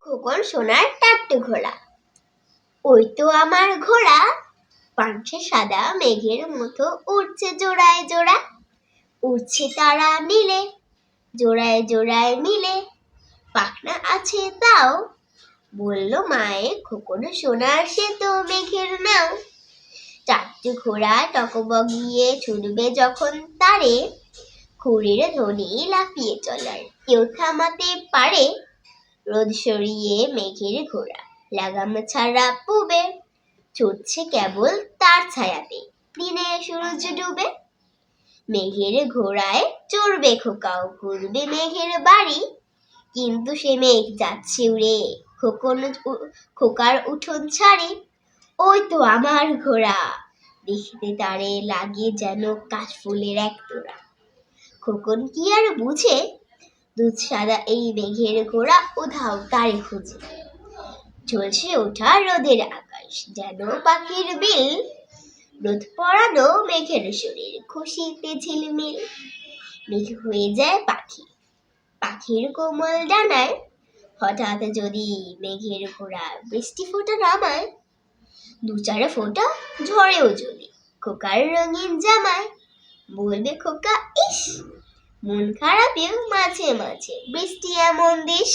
খোকন সোনার টাট্টু ঘোড়া। ওই তো আমার ঘোড়া। পাঞ্চে সাদা মেঘের মতো, উড়ছে জোড়ায় জোড়া। উড়ছে তারা মিলে, জোড়ায় জোড়ায় মিলে। পাখনা আছে তাও, বলল মায়ে, খোকন সোনা সে তো মেঘের নাও। চারটে ঘোড়া টকবগিয়ে ছুটবে যখন তারে। খুঁড়ির ধ্বনি লাফিয়ে চলার কেউ থামাতে পারে। রোদ সরিয়ে মেঘের ঘোড়া, লাগাম ছাড়া পুবে, ছুটছে কেবল তার ছায়াতে, দিনে সূর্য ডুবে। মেঘের ঘোড়ায় চড়বে খোকাও, ঘুরবে মেঘের বাড়ি। কিন্তু সে মেঘ যাচ্ছে উড়ে খোকন খোকার উঠোন ছাড়ে। ওই তো আমার ঘোড়া, দেখতে তারে লাগে যেন কাশফুলের এক তোড়া। খোকন কি আর বুঝে? দুধ সাদা এই মেঘের ঘোড়া উধাও তারে খুঁজে। ঝলসে ওঠা রোদের আকাশ, যেন পাখির বিল রোদ পড়ানো মেঘের শরীর খুশিতে ঝিলমিল। মেঘ হয়ে যায় পাখি। পাখির কোমল ডানায়। হঠাৎ যদি মেঘের ঘোড়া বৃষ্টি ফোঁটা নামায় দু চার ফোঁটা ঝড়েও যদি খোকার রঙিন জামায়। বলবে খোকা ইস মন খারাপেও মাঝে মাঝে বৃষ্টি এমন দিস।